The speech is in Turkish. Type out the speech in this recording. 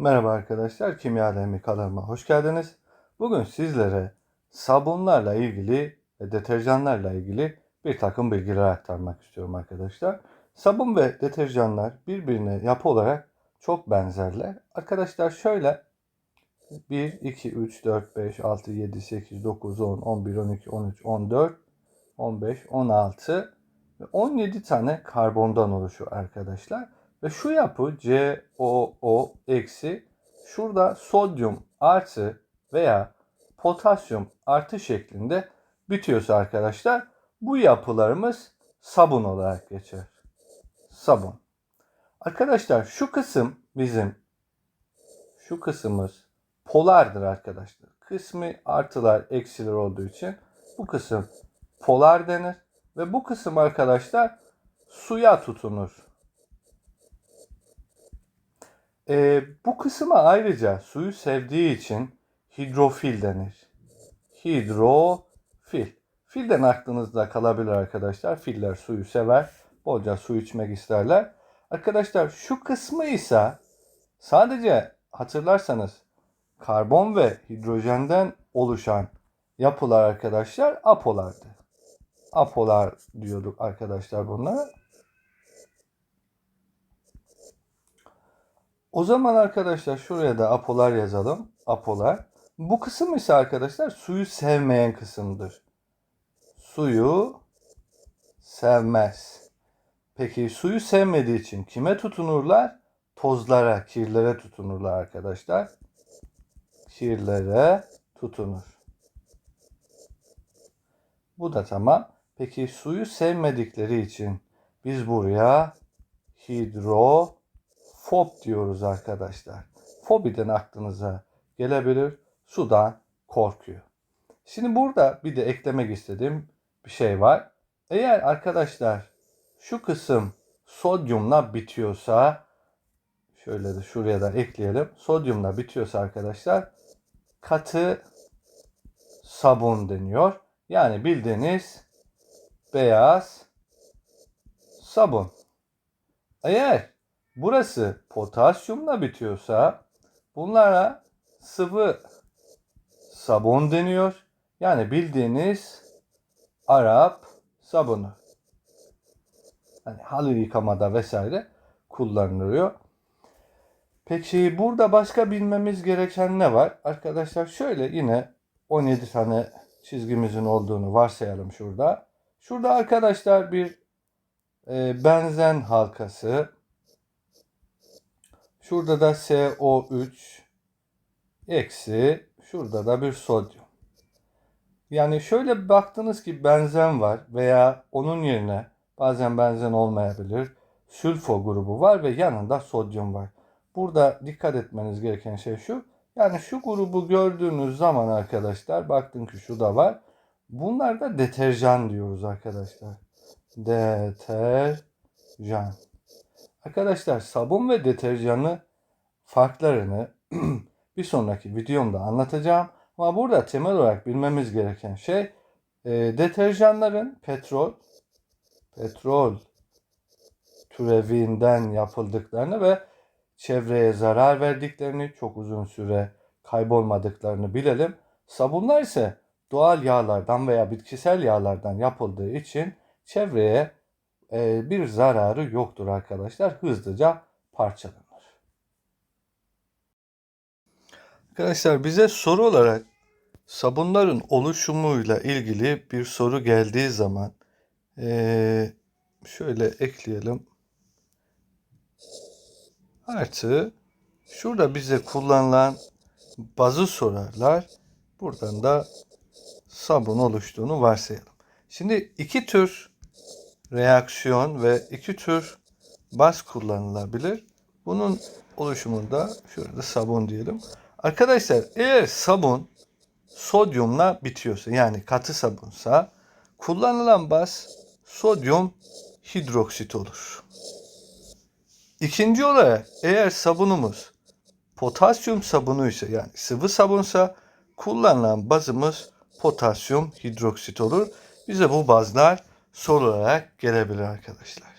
Merhaba arkadaşlar, Kimya Alemi kanalıma hoş geldiniz. Bugün sizlere sabunlarla ilgili ve deterjanlarla ilgili bir takım bilgiler aktarmak istiyorum arkadaşlar. Sabun ve deterjanlar birbirine yapı olarak çok benzerler. Arkadaşlar şöyle 1, 2, 3, 4, 5, 6, 7, 8, 9, 10, 11, 12, 13, 14, 15, 16 ve 17 tane karbondan oluşuyor arkadaşlar. Ve şu yapı COO eksi şurada sodyum artı veya potasyum artı şeklinde bitiyorsa arkadaşlar bu yapılarımız sabun olarak geçer. Sabun. Arkadaşlar şu kısım bizim şu kısmımız polardır arkadaşlar. Kısmı artılar eksiler olduğu için bu kısım polar denir. Ve bu kısım arkadaşlar suya tutunur. Ee, bu kısma ayrıca suyu sevdiği için hidrofil denir. Hidrofil. Filden aklınızda kalabilir arkadaşlar. Filler suyu sever. Bolca su içmek isterler. Arkadaşlar şu kısmı ise sadece hatırlarsanız karbon ve hidrojenden oluşan yapılar arkadaşlar apolardı. Apolar diyorduk arkadaşlar bunlara. O zaman arkadaşlar şuraya da apolar yazalım. Apolar. Bu kısım ise arkadaşlar suyu sevmeyen kısımdır. Suyu sevmez. Peki suyu sevmediği için kime tutunurlar? Tozlara, kirlere tutunurlar arkadaşlar. Kirlere tutunur. Bu da tamam. Peki suyu sevmedikleri için biz buraya hidrofob diyoruz arkadaşlar. Fobiden aklınıza gelebilir. Sudan korkuyor. Şimdi burada bir de eklemek istediğim bir şey var. Eğer arkadaşlar şu kısım sodyumla bitiyorsa şöyle de şuraya da ekleyelim. Sodyumla bitiyorsa arkadaşlar katı sabun deniyor. Yani bildiğiniz beyaz sabun. Eğer burası potasyumla bitiyorsa bunlara sıvı sabun deniyor. Yani bildiğiniz Arap sabunu. Yani halı yıkamada vesaire kullanılıyor. Peki burada başka bilmemiz gereken ne var? Arkadaşlar şöyle yine 17 tane çizgimizin olduğunu varsayalım şurada. Şurada arkadaşlar bir e, benzen halkası. Şurada da SO3 eksi şurada da bir sodyum. Yani şöyle baktınız ki benzen var veya onun yerine bazen benzen olmayabilir. Sülfo grubu var ve yanında sodyum var. Burada dikkat etmeniz gereken şey şu. Yani şu grubu gördüğünüz zaman arkadaşlar baktın ki şu da var. Bunlar da deterjan diyoruz arkadaşlar. Deterjan. Arkadaşlar sabun ve deterjanı farklarını bir sonraki videomda anlatacağım. Ama burada temel olarak bilmemiz gereken şey e, deterjanların petrol petrol türevinden yapıldıklarını ve çevreye zarar verdiklerini, çok uzun süre kaybolmadıklarını bilelim. Sabunlar ise doğal yağlardan veya bitkisel yağlardan yapıldığı için çevreye bir zararı yoktur arkadaşlar. Hızlıca parçalanır. Arkadaşlar bize soru olarak sabunların oluşumuyla ilgili bir soru geldiği zaman e, şöyle ekleyelim. Artı şurada bize kullanılan bazı sorarlar. Buradan da sabun oluştuğunu varsayalım. Şimdi iki tür reaksiyon ve iki tür baz kullanılabilir. Bunun oluşumunda şurada sabun diyelim. Arkadaşlar eğer sabun sodyumla bitiyorsa yani katı sabunsa kullanılan baz sodyum hidroksit olur. İkinci olarak eğer sabunumuz potasyum sabunu ise yani sıvı sabunsa kullanılan bazımız potasyum hidroksit olur. Bize bu bazlar soru olarak gelebilir arkadaşlar.